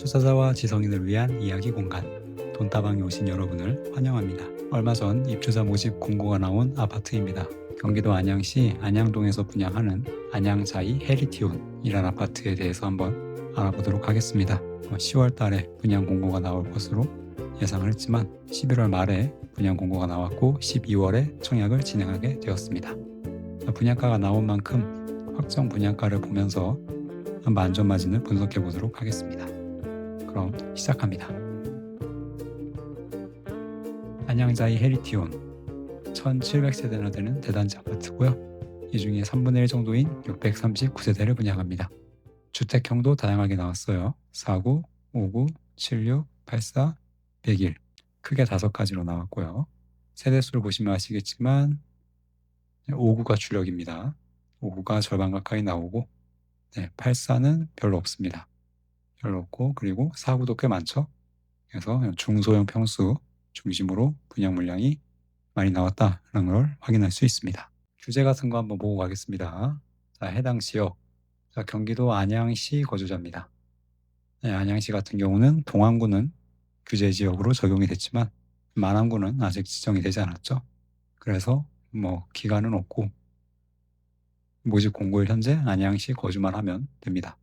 투자자와 지성인을 위한 이야기 공간 돈다방에 오신 여러분을 환영합니다. 얼마 전 입주자 모집 공고가 나온 아파트입니다. 경기도 안양시 안양동에서 분양하는 안양자이 헤리티온이라는 아파트에 대해서 한번 알아보도록 하겠습니다. 10월 달에 분양 공고가 나올 것으로 예상을 했지만 11월 말에 분양 공고가 나왔고 12월에 청약을 진행하게 되었습니다. 분양가가 나온 만큼 확정 분양가를 보면서 한번 안전마진을 분석해 보도록 하겠습니다. 그럼 시작합니다. 안양자이 헤리티온 1700세대나 되는 대단지 아파트고요. 이 중에 3분의 1 정도인 639세대를 분양합니다. 주택형도 다양하게 나왔어요. 49, 59, 76, 84, 101 크게 다섯 가지로 나왔고요. 세대수를 보시면 아시겠지만 59가 주력입니다. 59가 절반 가까이 나오고 네, 84는 별로 없습니다. 별로 없고 그리고 49도 꽤 많죠. 그래서 중소형 평수 중심으로 분양 물량이 많이 나왔다는 걸 확인할 수 있습니다. 규제 같은 거 한번 보고 가겠습니다. 자, 해당 지역 자, 경기도 안양시 거주자입니다. 네, 안양시 같은 경우는 동안구는 규제 지역으로 적용이 됐지만 만안구는 아직 지정이 되지 않았죠. 그래서 뭐 기간은 없고 모집 공고일 현재 안양시 거주만 하면 됩니다.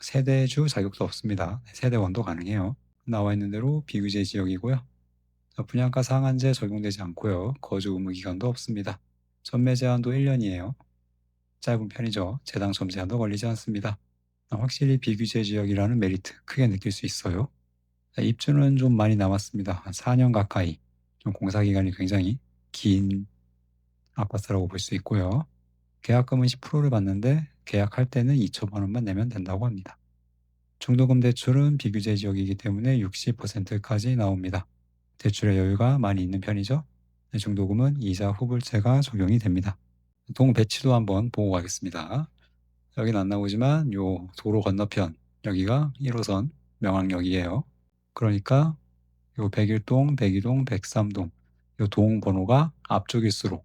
세대주 자격도 없습니다. 세대원도 가능해요. 나와 있는 대로 비규제 지역이고요. 분양가 상한제 적용되지 않고요. 거주 의무 기간도 없습니다. 전매 제한도 1년이에요. 짧은 편이죠. 재당첨 제한도 걸리지 않습니다. 확실히 비규제 지역이라는 메리트 크게 느낄 수 있어요. 입주는 좀 많이 남았습니다. 한 4년 가까이. 좀 공사 기간이 굉장히 긴 아파트라고 볼 수 있고요. 계약금은 10%를 받는데 계약할 때는 2천만 원만 내면 된다고 합니다. 중도금 대출은 비규제 지역이기 때문에 60%까지 나옵니다. 대출의 여유가 많이 있는 편이죠. 중도금은 이자 후불제가 적용이 됩니다. 동 배치도 한번 보고 가겠습니다. 여기는 안 나오지만 요 도로 건너편 여기가 1호선 명항역이에요. 그러니까 요 101동, 102동, 103동 요 동 번호가 앞쪽일수록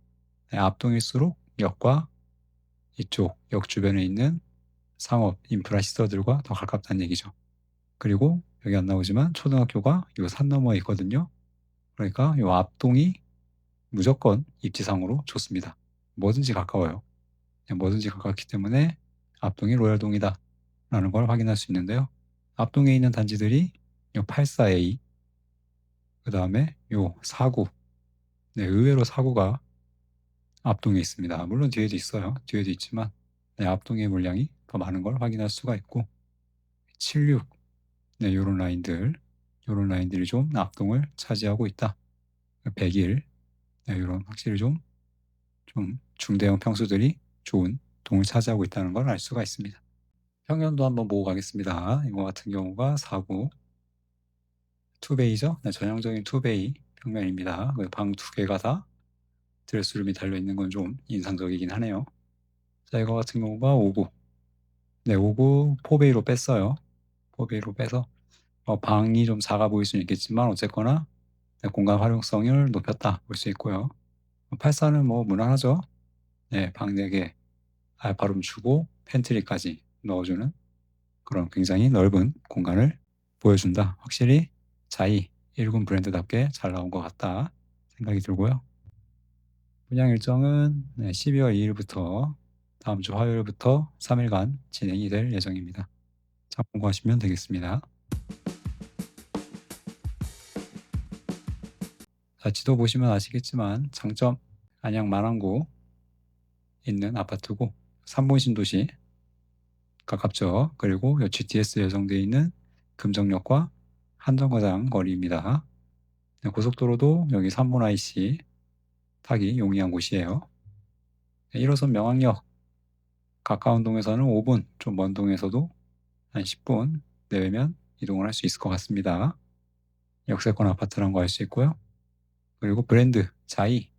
네, 앞동일수록 역과 이쪽 역 주변에 있는 상업 인프라 시설들과 더 가깝다는 얘기죠. 그리고 여기 안 나오지만 초등학교가 요산 너머에 있거든요. 그러니까 요 앞동이 무조건 입지상으로 좋습니다. 뭐든지 가까워요. 뭐든지 가깝기 때문에 앞동이 로얄동이다 라는 걸 확인할 수 있는데요. 앞동에 있는 단지들이 요 84A 그 다음에 요 49 네, 의외로 49가 앞동에 있습니다. 물론 뒤에도 있어요. 뒤에도 있지만 네, 앞동의 물량이 더 많은 걸 확인할 수가 있고 76 네, 요런 라인들 요런 라인들이 좀 앞동을 차지하고 있다. 101 네, 요런 확실히 좀, 좀 중대형 평수들이 좋은 동을 차지하고 있다는 걸 알 수가 있습니다. 평면도 한번 보고 가겠습니다. 이거 같은 경우가 49 투베이죠. 네, 전형적인 투베이 평면입니다. 그방두 개가 다 드레스룸이 달려있는 건 좀 인상적이긴 하네요. 자, 이거 같은 경우가 59. 네, 59 포베이로 뺐어요. 포베이로 빼서 어, 방이 좀 작아 보일 수는 있겠지만 어쨌거나 네, 공간 활용성을 높였다 볼 수 있고요. 84는 뭐 무난하죠. 네, 방 4개 알파룸 주고 팬트리까지 넣어주는 그런 굉장히 넓은 공간을 보여준다. 확실히 자이 1군 브랜드답게 잘 나온 것 같다 생각이 들고요. 분양 일정은 12월 2일부터 다음 주 화요일부터 3일간 진행이 될 예정입니다. 참고하시면 되겠습니다. 자, 지도 보시면 아시겠지만 장점 안양 만안구 있는 아파트고 3본 신도시 가깝죠. 그리고 GTS 예정되어 있는 금정역과 한정거장 거리입니다. 네, 고속도로도 여기 3본 IC 타기 용이한 곳이에요. 1호선 명항역 가까운 동에서는 5분, 좀 먼 동에서도 한 10분 내외면 이동을 할 수 있을 것 같습니다. 역세권 아파트라는 거알 수 있고요. 그리고 브랜드 자이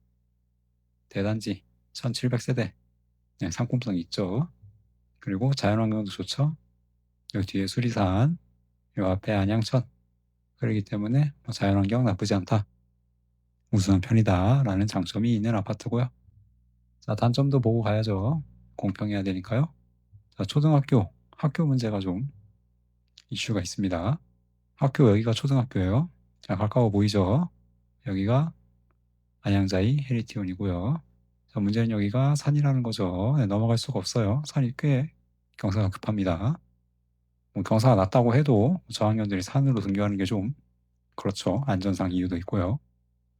대단지 1700세대 네, 상품성 있죠. 그리고 자연환경도 좋죠. 여기 뒤에 수리산, 요 앞에 안양천 그렇기 때문에 뭐 자연환경 나쁘지 않다. 우수한 편이다 라는 장점이 있는 아파트고요. 자 단점도 보고 가야죠. 공평해야 되니까요. 자 초등학교 학교 문제가 좀 이슈가 있습니다. 학교 여기가 초등학교예요. 자, 가까워 보이죠? 여기가 안양자이 헤리티온이고요. 자, 문제는 여기가 산이라는 거죠. 네, 넘어갈 수가 없어요. 산이 꽤 경사가 급합니다. 뭐 경사가 낮다고 해도 저학년들이 산으로 등교하는 게 좀 그렇죠. 안전상 이유도 있고요.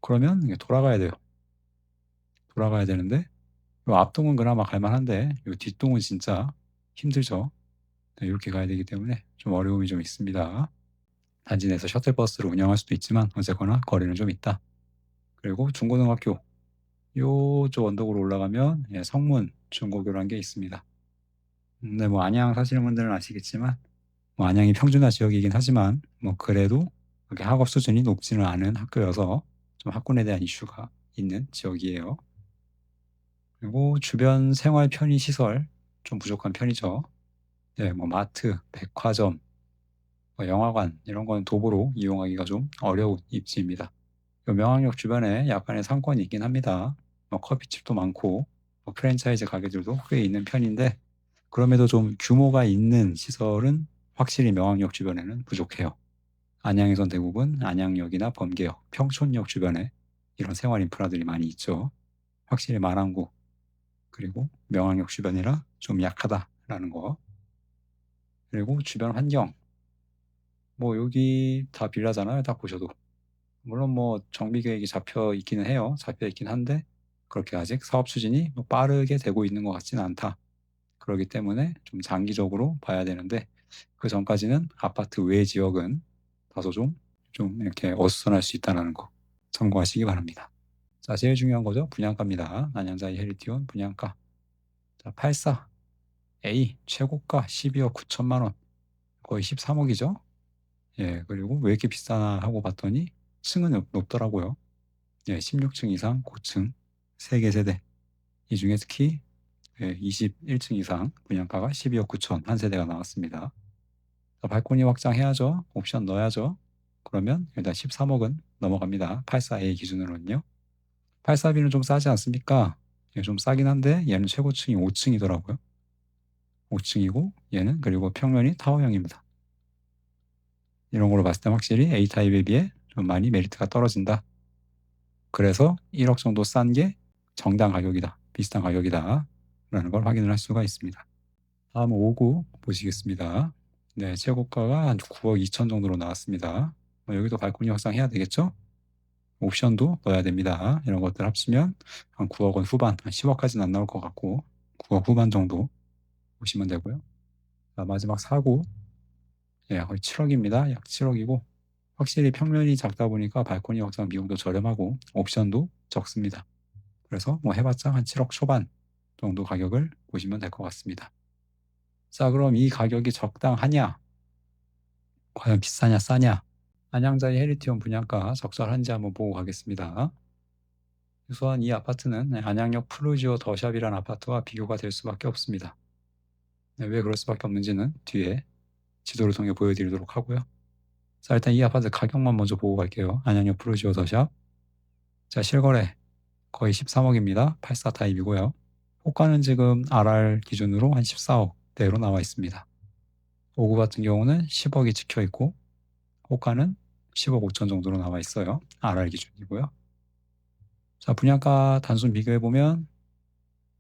그러면 돌아가야 돼요. 돌아가야 되는데 요 앞동은 그나마 갈만한데 요 뒷동은 진짜 힘들죠. 네, 이렇게 가야 되기 때문에 좀 어려움이 좀 있습니다. 단지 내에서 셔틀버스를 운영할 수도 있지만 어쨌거나 거리는 좀 있다. 그리고 중고등학교 요쪽 언덕으로 올라가면 예, 성문 중고교라는 게 있습니다. 근데 뭐 안양 사시는 분들은 아시겠지만 뭐 안양이 평준화 지역이긴 하지만 뭐 그래도 그렇게 학업 수준이 높지는 않은 학교여서 좀 학군에 대한 이슈가 있는 지역이에요. 그리고 주변 생활 편의 시설 좀 부족한 편이죠. 네, 뭐 마트, 백화점, 뭐 영화관 이런 건 도보로 이용하기가 좀 어려운 입지입니다. 요 명항역 주변에 약간의 상권이 있긴 합니다. 뭐 커피집도 많고 뭐 프랜차이즈 가게들도 꽤 있는 편인데 그럼에도 좀 규모가 있는 시설은 확실히 명항역 주변에는 부족해요. 안양에선 대부분 안양역이나 범계역, 평촌역 주변에 이런 생활 인프라들이 많이 있죠. 확실히 마랑구 그리고 명항역 주변이라 좀 약하다라는 거. 그리고 주변 환경. 뭐 여기 다 빌라잖아요. 딱 보셔도. 물론 뭐 정비 계획이 잡혀 있기는 해요. 잡혀 있긴 한데 그렇게 아직 사업 추진이 뭐 빠르게 되고 있는 것 같지는 않다. 그렇기 때문에 좀 장기적으로 봐야 되는데 그 전까지는 아파트 외 지역은 다소 좀, 좀 이렇게 어수선할 수 있다는 거 참고하시기 바랍니다. 자, 제일 중요한 거죠. 분양가입니다. 안양자이 헤리티온 분양가. 자, 84 A 최고가 12억 9천만 원. 거의 13억이죠. 예, 그리고 왜 이렇게 비싸나 하고 봤더니 층은 높, 높더라고요. 예, 16층 이상 고층 3개 세대. 이 중에 특히 예, 21층 이상 분양가가 12억 9천 한 세대가 나왔습니다. 자, 발코니 확장해야죠. 옵션 넣어야죠. 그러면 일단 13억은 넘어갑니다. 84A 기준으로는요. 84B는 좀 싸지 않습니까? 예, 좀 싸긴 한데 얘는 최고층이 5층이더라고요. 5층이고 얘는 그리고 평면이 타워형입니다. 이런 걸로 봤을 때 확실히 A타입에 비해 좀 많이 메리트가 떨어진다. 그래서 1억 정도 싼 게 정당 가격이다. 비슷한 가격이다. 라는 걸 확인을 할 수가 있습니다. 다음 5구 보시겠습니다. 네, 최고가가 한 9억 2천 정도로 나왔습니다. 뭐 여기도 발코니 확장해야 되겠죠? 옵션도 넣어야 됩니다. 이런 것들 합치면 한 9억 원 후반, 한 10억까지는 안 나올 것 같고 9억 후반 정도 보시면 되고요. 자, 마지막 4구 예, 거의 7억입니다. 약 7억이고 확실히 평면이 작다 보니까 발코니 확장 비용도 저렴하고 옵션도 적습니다. 그래서 뭐 해봤자 한 7억 초반 정도 가격을 보시면 될 것 같습니다. 자, 그럼 이 가격이 적당하냐? 과연 비싸냐, 싸냐? 안양자의 헤리티온 분양가 적절한지 한번 보고 가겠습니다. 우선 이 아파트는 안양역 플루지오 더샵이라는 아파트와 비교가 될 수밖에 없습니다. 네, 왜 그럴 수밖에 없는지는 뒤에 지도를 통해 보여드리도록 하고요. 자, 일단 이 아파트 가격만 먼저 보고 갈게요. 안양역 플루지오 더샵. 자, 실거래 거의 13억입니다. 84 타입이고요. 호가는 지금 RR 기준으로 한 14억 대로 나와 있습니다. 5구 같은 경우는 10억이 찍혀 있고 호가는 10억 5천 정도로 나와 있어요. RR 기준이고요. 자, 분양가 단순 비교해 보면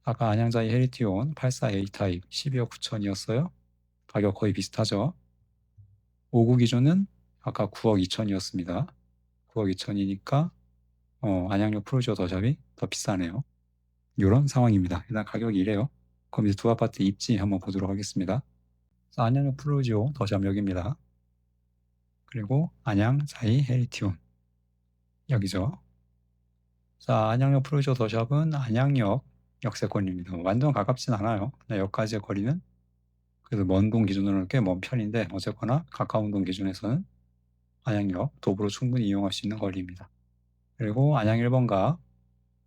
아까 안양자이 헤리티온 84A 타입 12억 9천이었어요. 가격 거의 비슷하죠. 5구 기준은 아까 9억 2천이었습니다. 9억 2천이니까 어, 안양역 프로지오 더샵이 더 비싸네요. 이런 상황입니다. 일단 가격이 이래요. 그럼 이제 두 아파트 입지 한번 보도록 하겠습니다. 자, 안양역 프로지오 더샵 여기입니다. 그리고 안양 자이 헤리티온 여기죠. 자, 안양역 프로지오 더샵은 안양역 역세권입니다. 완전 가깝진 않아요. 역까지의 거리는 그래서 먼 동 기준으로는 꽤 먼 편인데 어쨌거나 가까운 동 기준에서는 안양역 도보로 충분히 이용할 수 있는 거리입니다. 그리고 안양 1번가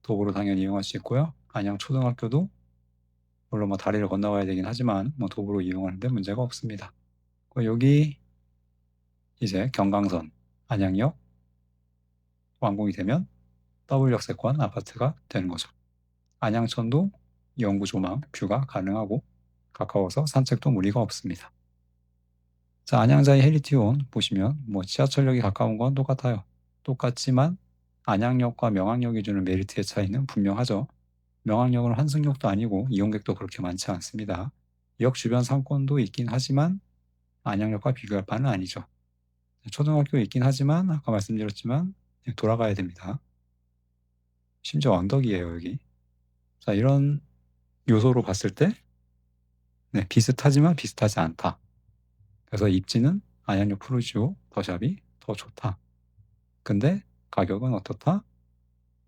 도보로 당연히 이용할 수 있고요. 안양 초등학교도 물론 뭐 다리를 건너가야 되긴 하지만 뭐 도보로 이용하는데 문제가 없습니다. 여기 이제 경강선 안양역 완공이 되면 W역세권 아파트가 되는 거죠. 안양천도 영구 조망 뷰가 가능하고 가까워서 산책도 무리가 없습니다. 자, 안양자의 헤리티온 보시면 뭐 지하철역이 가까운 건 똑같아요. 똑같지만 안양역과 명항역이 주는 메리트의 차이는 분명하죠. 명항역은 환승역도 아니고 이용객도 그렇게 많지 않습니다. 역 주변 상권도 있긴 하지만 안양역과 비교할 바는 아니죠. 초등학교 있긴 하지만 아까 말씀드렸지만 돌아가야 됩니다. 심지어 언덕이에요 여기. 자 이런 요소로 봤을 때 네, 비슷하지만 비슷하지 않다. 그래서 입지는 안양역 프루지오 더샵이 더 좋다. 근데 가격은 어떻다?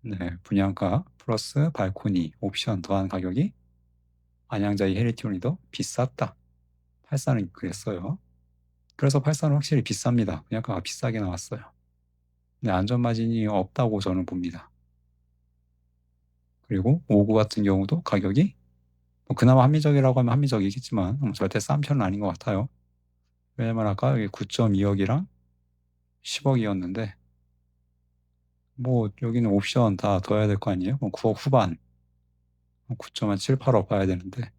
네, 분양가 플러스 발코니 옵션 더한 가격이 안양자이 헤리티온이 더 비쌌다. 84는 그랬어요. 그래서 84는 확실히 비쌉니다. 분양가가 비싸게 나왔어요. 네, 안전마진이 없다고 저는 봅니다. 그리고 59 같은 경우도 가격이 뭐 그나마 합리적이라고 하면 합리적이겠지만 뭐 절대 싼 편은 아닌 것 같아요. 왜냐면 아까 여기 9.2억이랑 10억이었는데 뭐 여기는 옵션 다 더해야 될 거 아니에요? 뭐 9억 후반 9.7, 8억 봐야 되는데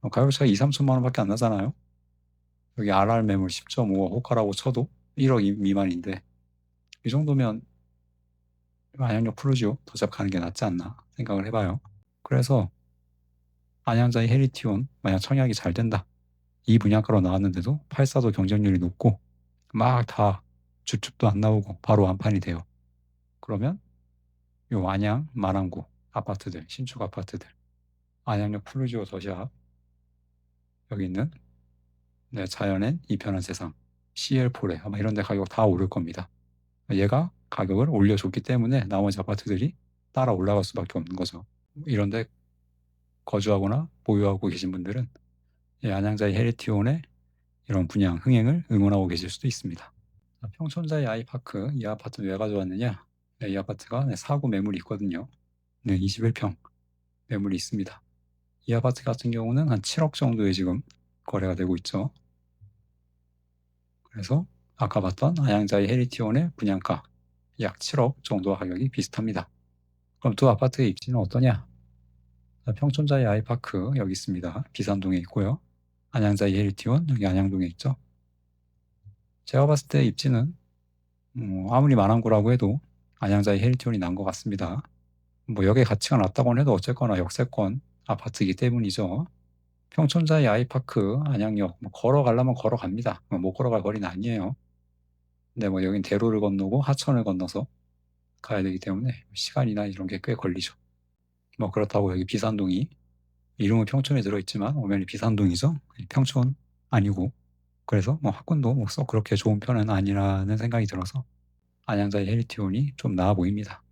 뭐 가격 차이 2, 3천만 원밖에 안 나잖아요. 여기 RR 매물 10.5억 호가라고 쳐도 1억 미만인데 이 정도면 안양역 프루지오 더잡 가는 게 낫지 않나 생각을 해봐요. 그래서 안양자의 헤리티온 만약 청약이 잘 된다. 이 분양가로 나왔는데도 84도 경쟁률이 높고 막 다 주축도 안 나오고 바로 완판이 돼요. 그러면 요 안양, 마랑구 아파트들, 신축 아파트들 안양역 푸르지오 더샵 여기 있는 네, 자연엔 이편한 세상 CL4래 아마 이런 데 가격 다 오를 겁니다. 얘가 가격을 올려줬기 때문에 나머지 아파트들이 따라 올라갈 수밖에 없는 거죠. 이런 데 거주하거나 보유하고 계신 분들은 안양자의 헤리티온의 이런 분양 흥행을 응원하고 계실 수도 있습니다. 평촌자의 아이파크 이 아파트는 왜 가져왔느냐? 네, 이 아파트가 네, 사고 매물이 있거든요. 네, 21평 매물이 있습니다. 이 아파트 같은 경우는 한 7억 정도에 지금 거래가 되고 있죠. 그래서 아까 봤던 아양자의 헤리티온의 분양가 약 7억 정도 가격이 비슷합니다. 그럼 두 아파트의 입지는 어떠냐? 평촌자의 아이파크 여기 있습니다. 비산동에 있고요. 안양자의 헤리티온 여기 안양동에 있죠. 제가 봤을 때 입지는 음, 아무리 만항구라고 해도 안양자의 헤리티온이 난 것 같습니다. 뭐 역의 가치가 낮다고는 해도 어쨌거나 역세권 아파트이기 때문이죠. 평촌자의 아이파크 안양역 뭐 걸어가려면 걸어갑니다. 못 걸어갈 거리는 아니에요. 근데 뭐 여긴 대로를 건너고 하천을 건너서 가야 되기 때문에 시간이나 이런 게 꽤 걸리죠. 뭐 그렇다고 여기 비산동이 이름은 평촌에 들어있지만 오면이 비산동이죠. 평촌 아니고 그래서 뭐 학군도 뭐 썩 그렇게 좋은 편은 아니라는 생각이 들어서 안양자의 헬리티온이 좀 나아 보입니다.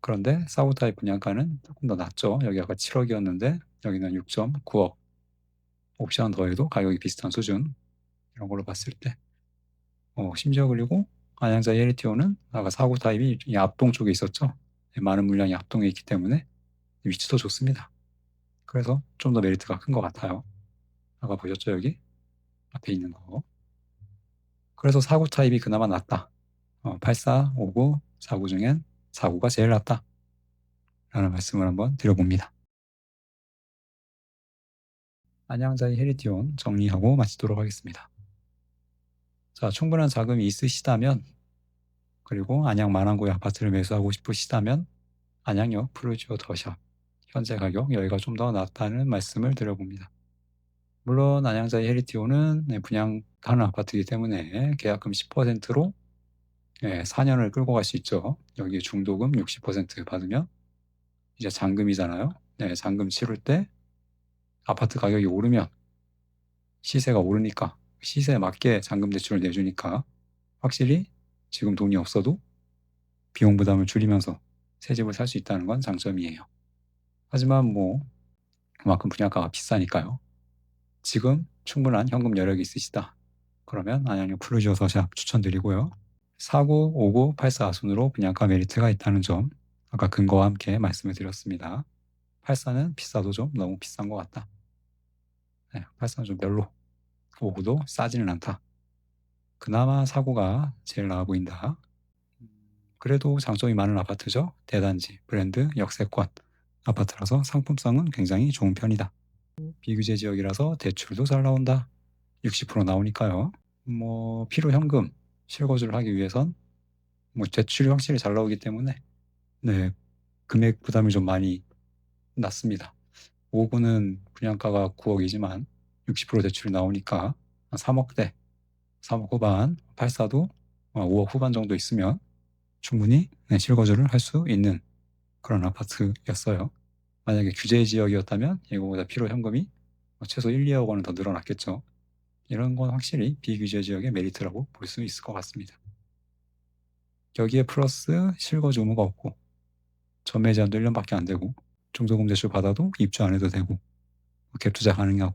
그런데 사우타입 분양가는 조금 더 낮죠. 여기 아까 7억이었는데 여기는 6.9억. 옵션 더해도 가격이 비슷한 수준. 이런 걸로 봤을 때. 어, 심지어 그리고 안양자 헬리티온은 아까 사고 타입이 이 앞동 쪽에 있었죠. 많은 물량이 앞동에 있기 때문에 위치도 좋습니다. 그래서 좀 더 메리트가 큰 것 같아요. 아까 보셨죠 여기 앞에 있는 거. 그래서 사고 타입이 그나마 낫다. 어, 84, 59, 49 중엔 49가 제일 낫다. 라는 말씀을 한번 드려봅니다. 안양자의 헤리티온 정리하고 마치도록 하겠습니다. 자, 충분한 자금이 있으시다면 그리고 안양 만안구의 아파트를 매수하고 싶으시다면 안양역 프루지오 더샵 현재 가격 여기가 좀 더 낫다는 말씀을 드려봅니다. 물론 안양자의 헤리티오는 네, 분양 하는 아파트이기 때문에 계약금 10%로 4년을 끌고 갈 수 있죠. 여기 중도금 60% 받으면 이제 잔금이잖아요. 네, 잔금 치를 때 아파트 가격이 오르면 시세가 오르니까 시세에 맞게 잔금 대출을 내주니까 확실히 지금 돈이 없어도 비용 부담을 줄이면서 새 집을 살 수 있다는 건 장점이에요. 하지만 뭐 그만큼 분양가가 비싸니까요. 지금 충분한 현금 여력이 있으시다. 그러면 안양역 프루지오 서샵 추천드리고요. 49, 59, 84 순으로 분양가 메리트가 있다는 점 아까 근거와 함께 말씀을 드렸습니다. 84는 비싸도 좀 너무 비싼 것 같다. 네, 84는 좀 별로. 59도 싸지는 않다. 그나마 사고가 제일 나아 보인다. 그래도 장점이 많은 아파트죠. 대단지, 브랜드, 역세권 아파트라서 상품성은 굉장히 좋은 편이다. 비규제 지역이라서 대출도 잘 나온다. 60% 나오니까요. 뭐 필요 현금 실거주를 하기 위해선 뭐 대출이 확실히 잘 나오기 때문에 네 금액 부담이 좀 많이 낮습니다. 5구는 분양가가 9억이지만 60% 대출이 나오니까 한 3억대, 3억 후반, 84도 5억 후반 정도 있으면 충분히 네, 실거주를 할 수 있는 그런 아파트였어요. 만약에 규제 지역이었다면 이거보다 필요 현금이 뭐 최소 1, 2억 원은 더 늘어났겠죠. 이런 건 확실히 비규제 지역의 메리트라고 볼 수 있을 것 같습니다. 여기에 플러스 실거주 의무가 없고 전매 제한도 1년밖에 안 되고 중도금 대출 받아도 입주 안 해도 되고 갭 투자 가능하고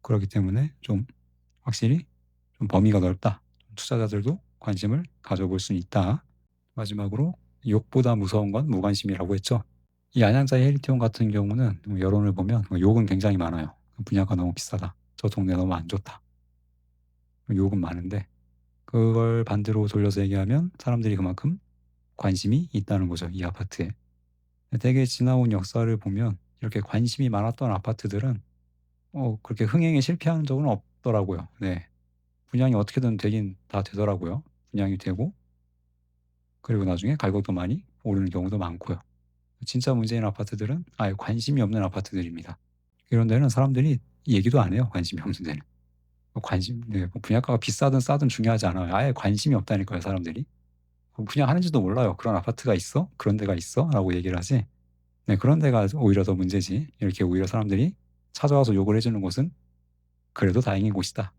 그렇기 때문에 좀 확실히 좀 범위가 넓다. 투자자들도 관심을 가져볼 수 있다. 마지막으로 욕보다 무서운 건 무관심이라고 했죠. 이 안양자의 헬리티온 같은 경우는 여론을 보면 욕은 굉장히 많아요. 분야가 너무 비싸다. 저 동네 너무 안 좋다. 욕은 많은데 그걸 반대로 돌려서 얘기하면 사람들이 그만큼 관심이 있다는 거죠. 이 아파트에. 되게 지나온 역사를 보면 이렇게 관심이 많았던 아파트들은 어, 그렇게 흥행에 실패한 적은 없더라고요. 네. 분양이 어떻게든 되긴 다 되더라고요. 분양이 되고 그리고 나중에 가격도 많이 오르는 경우도 많고요. 진짜 문제인 아파트들은 아예 관심이 없는 아파트들입니다. 이런 데는 사람들이 얘기도 안 해요. 관심이 없는 데는. 뭐 관심, 네, 뭐 분양가가 비싸든 싸든 중요하지 않아요. 아예 관심이 없다니까요, 사람들이. 뭐 분양하는지도 몰라요. 그런 아파트가 있어? 그런 데가 있어? 라고 얘기를 하지. 네, 그런 데가 오히려 더 문제지. 이렇게 오히려 사람들이 찾아와서 욕을 해주는 곳은 그래도 다행인 곳이다.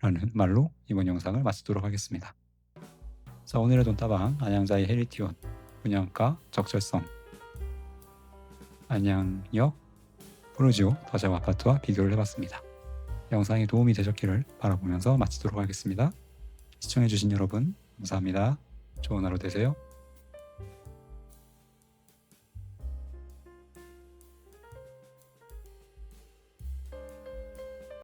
라는 말로 이번 영상을 마치도록 하겠습니다. 자, 오늘의 돈다방 안양자의 헬리티온 분양가 적절성 안양역 프로지오 더샵 아파트와 비교를 해봤습니다. 영상이 도움이 되셨기를 바라보면서 마치도록 하겠습니다. 시청해주신 여러분 감사합니다. 좋은 하루 되세요.